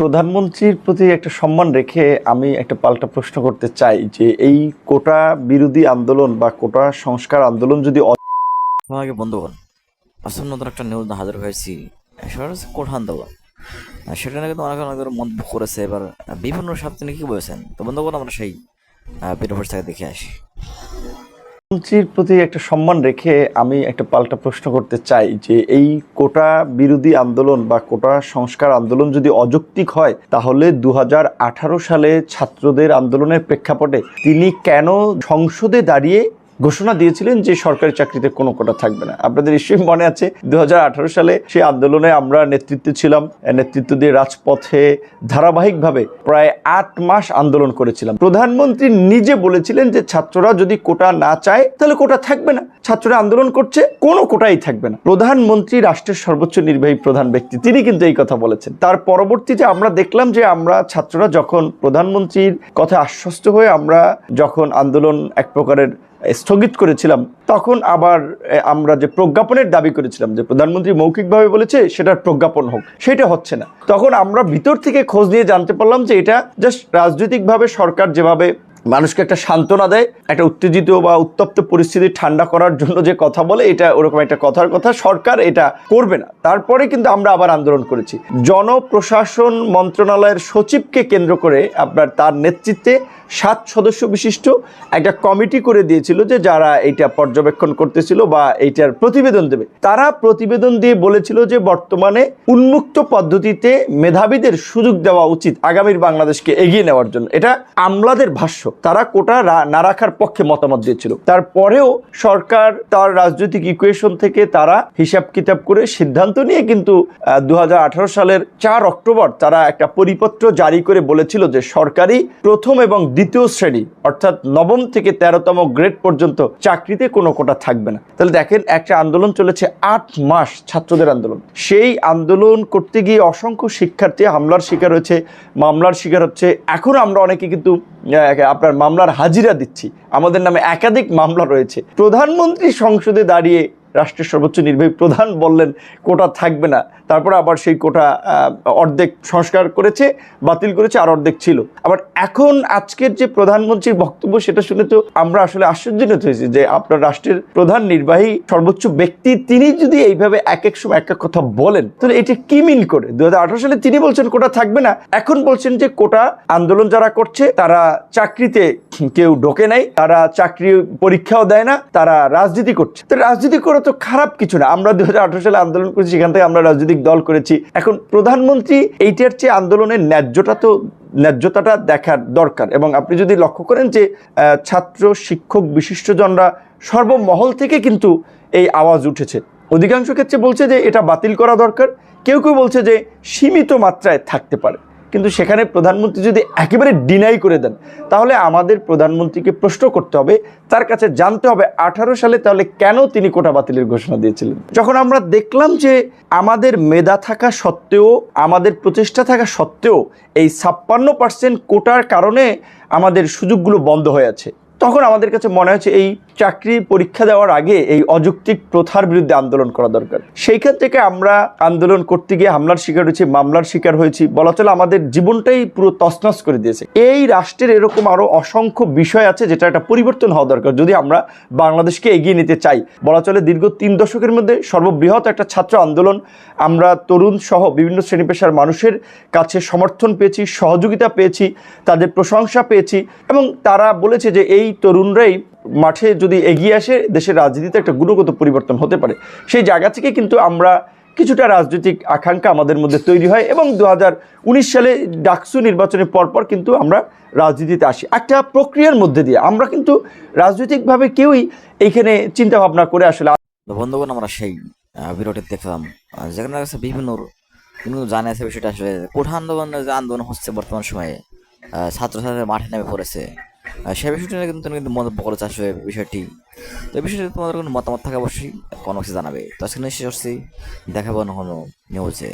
প্রধানমন্ত্রীর প্রতি একটা সম্মান রেখে আমি একটা পাল্টা প্রশ্ন করতে চাই যে এই কোটা বিরোধী আন্দোলন বা কোটা সংস্কার আন্দোলন যদি আমাকে বন্ধুগণ আসলে নতুন একটা নিউজ হাজির হয়েছি। সেটা হচ্ছে কোঠা আন্দোলন। সেটা নাকি অনেক অনেক মন্তব্য করেছে, এবার বিভিন্ন তিনি কি বলেছেন? তো বন্ধুগণ, আমরা সেই ভিডিও থেকে দেখে আসি। মন্ত্রীর প্রতি একটা সম্মান রেখে আমি একটা পাল্টা প্রশ্ন করতে চাই যে এই কোটা বিরোধী আন্দোলন বা কোটা সংস্কার আন্দোলন যদি অযৌক্তিক হয়, তাহলে দু হাজার আঠারো সালে ছাত্রদের আন্দোলনের প্রেক্ষাপটে তিনি কেন সংসদে দাঁড়িয়ে ঘোষণা দিয়েছিলেন যে সরকারি চাকরিতে কোনো কোটা থাকবে না। আপনাদের নিশ্চয়ই মনে আছে, দুহাজার আঠারো সালে সেই আন্দোলনে আমরা নেতৃত্বে ছিলাম নেতৃত্ব দিয়ে রাজপথে ধারাবাহিকভাবে প্রায় আট মাস আন্দোলন করেছিলাম। প্রধানমন্ত্রী নিজে বলেছিলেন যে ছাত্ররা যদি কোটা না চায়, তাহলে কোটা থাকবে না। ছাত্ররা আন্দোলন করছে, কোনো কোটাই থাকবে না। প্রধানমন্ত্রী, রাষ্ট্রের সর্বোচ্চ নির্বাহী প্রধান ব্যক্তি, তিনি কিন্তু এই কথা বলেছেন। তার পরবর্তীতে আমরা দেখলাম যে আমরা ছাত্ররা যখন প্রধানমন্ত্রীর কথা আশ্বস্ত হয়ে আমরা যখন আন্দোলন এক প্রকারের স্থগিত করেছিলাম, তখন আবার আমরা যে প্রজ্ঞাপনের দাবি করেছিলাম, যে প্রধানমন্ত্রী মৌখিকভাবে বলেছে সেটার প্রজ্ঞাপন হোক, সেটা হচ্ছে না। তখন আমরা ভিতর থেকে খোঁজ নিয়ে জানতে পারলাম যে এটা জাস্ট রাজনৈতিকভাবে সরকার যেভাবে মানুষকে একটা সান্ত্বনা দেয়, একটা উত্তেজিত বা উত্তপ্ত পরিস্থিতি ঠান্ডা করার জন্য যে কথা বলে, এটা ওরকম একটা কথার কথা, সরকার এটা করবে না। তারপরে কিন্তু আমরা আবার আন্দোলন করেছি। জনপ্রশাসন মন্ত্রণালয়ের সচিবকে কেন্দ্র করে আপনার তার নেতৃত্বে সাত সদস্য বিশিষ্ট একটা কমিটি করে দিয়েছিল যে যারা এটা পর্যবেক্ষণ করতেছিল বা এইটার প্রতিবেদন দেবে। তারা প্রতিবেদন দিয়ে বলেছিল যে বর্তমানে উন্মুক্ত পদ্ধতিতে মেধাবীদের সুযোগ দেওয়া উচিত আগামীর বাংলাদেশকে এগিয়ে নেওয়ার জন্য। এটা আমলাদের ভাষ্য। তারা কোটা না রাখার পক্ষে মতামত দিয়েছিল। তারপরেও সরকার তার রাজনৈতিক ইকুয়েশন থেকে তারা হিসাব কিতাব করে সিদ্ধান্ত নিয়ে কিন্তু দুহাজার আঠারো সালের চার অক্টোবর তারা একটা পরিপত্র জারি করে বলেছিল যে সরকারি প্রথম এবং দ্বিতীয় শ্রেণি, অর্থাৎ নবম থেকে তেরোতম গ্রেড পর্যন্ত চাকরিতে কোনো কোটা থাকবে না। তাহলে দেখেন, একটা আন্দোলন চলেছে আট মাস ছাত্রদের আন্দোলন। সেই আন্দোলন করতে গিয়ে অসংখ্য শিক্ষার্থী হামলার শিকার হয়েছে, মামলার শিকার হচ্ছে। এখনও আমরা অনেকে কিন্তু আপনার মামলার হাজিরা দিচ্ছি। আমাদের নামে একাধিক মামলা রয়েছে। প্রধানমন্ত্রী সংসদে দাঁড়িয়ে রাষ্ট্রের সর্বোচ্চ নির্বাহী প্রধান বললেন, কোটা থাকবে না। তারপরে আবার সেই কোটা অর্ধেক সংস্কার করেছে, বাতিল করেছে, আর অর্ধেক ছিল। আবার এখন আজকের যে প্রধানমন্ত্রীর বক্তব্য, সেটা শুনে তো আমরা আসলে আশ্চর্যান্বিত হয়েছি যে আপনার রাষ্ট্রের প্রধান নির্বাহী সর্বোচ্চ ব্যক্তি, তিনি যদি এইভাবে এক এক সময় এক এক কথা বলেন, তাহলে এটা কি মিন করে? দু হাজার আঠারো সালে তিনি বলছেন, কোটা থাকবে না। এখন বলছেন যে, কোটা আন্দোলন যারা করছে, তারা চাকরিতে কেউ ঢোকে নাই, তারা চাকরি পরীক্ষাও দেয় না, তারা রাজনীতি করছে। তো রাজনীতি করা তো খারাপ কিছু না। আমরা দু হাজার আঠারো সালে আন্দোলন করেছি, সেখান থেকে আমরা রাজনৈতিক দল করেছি। এখন প্রধানমন্ত্রী এইটার চেয়ে আন্দোলনের ন্যায্যটা তো, ন্যায্যতাটা দেখার দরকার। এবং আপনি যদি লক্ষ্য করেন যে ছাত্র, শিক্ষক, বিশিষ্টজনরা সর্বমহল থেকে কিন্তু এই আওয়াজ উঠেছে। অধিকাংশ ক্ষেত্রে বলছে যে, এটা বাতিল করা দরকার। কেউ কেউ বলছে যে, সীমিত মাত্রায় থাকতে পারে। কিন্তু সেখানে প্রধানমন্ত্রী যদি একেবারে ডিনাই করে দেন, তাহলে আমাদের প্রধানমন্ত্রীকে প্রশ্ন করতে হবে, তার কাছে জানতে হবে আঠারো সালে তাহলে কেন তিনি কোটা বাতিলের ঘোষণা দিয়েছিলেন। যখন আমরা দেখলাম যে আমাদের মেধা থাকা সত্ত্বেও, আমাদের প্রচেষ্টা থাকা সত্ত্বেও এই ছাপ্পান্ন পার্সেন্ট কোটার কারণে আমাদের সুযোগগুলো বন্ধ হয়ে আছে। তখন আমাদের কাছে মনে হয়েছে এই চাকরি পরীক্ষা দেওয়ার আগে এই অযৌক্তিক প্রথার বিরুদ্ধে আন্দোলন করা দরকার। সেইখান থেকে আমরা আন্দোলন করতে গিয়ে হামলার শিকার হয়েছি, মামলার শিকার হয়েছি, বলা চলে আমাদের জীবনটাই পুরো তছনছ করে দিয়েছে। এই রাষ্ট্রের এরকম আরও অসংখ্য বিষয় আছে যেটা একটা পরিবর্তন হওয়া দরকার, যদি আমরা বাংলাদেশকে এগিয়ে নিতে চাই। বলা চলে দীর্ঘ তিন দশকের মধ্যে সর্ববৃহৎ একটা ছাত্র আন্দোলন, আমরা তরুণ সহ বিভিন্ন শ্রেণি পেশার মানুষের কাছে সমর্থন পেয়েছি, সহযোগিতা পেয়েছি, তাদের প্রশংসা পেয়েছি এবং তারা বলেছে যে এই তরুণরাই মাঠে যদি এগিয়ে আসে, দেশের রাজনীতিতে একটা গুণগত পরিবর্তন হতে পারে। সেই জায়গা থেকে কিন্তু আমরা কিছুটা রাজনৈতিক আকাঙ্ক্ষা আমাদের মধ্যে তৈরি হয় এবং দু সালে ডাকসু নির্বাচনের পরপর কিন্তু আমরা রাজনীতিতে আসি। একটা প্রক্রিয়ার মধ্যে দিয়ে আমরা কিন্তু রাজনৈতিকভাবে কেউই এইখানে চিন্তা ভাবনা করে আসলে বন্ধুগণ, আমরা সেই ভিডিওটি দেখলাম যেখানে কাছে বিভিন্ন বিভিন্ন জানা আছে বিষয়টা আসলে। কোঠা আন্দোলনের যে আন্দোলন হচ্ছে বর্তমান সময়ে ছাত্রছাত্রীরা মাঠে নেমে পড়েছে। আহ, সেই বিষয়টি নিয়ে কিন্তু তুমি কিন্তু মন্তব্য হয়ে বিষয়টি। তো এই বিষয়টি তোমাদের কোনো মতামত থাকা অবশ্যই কোনো কিছু জানাবে। তো আজকে শেষ করছি। দেখাবো না নিউজে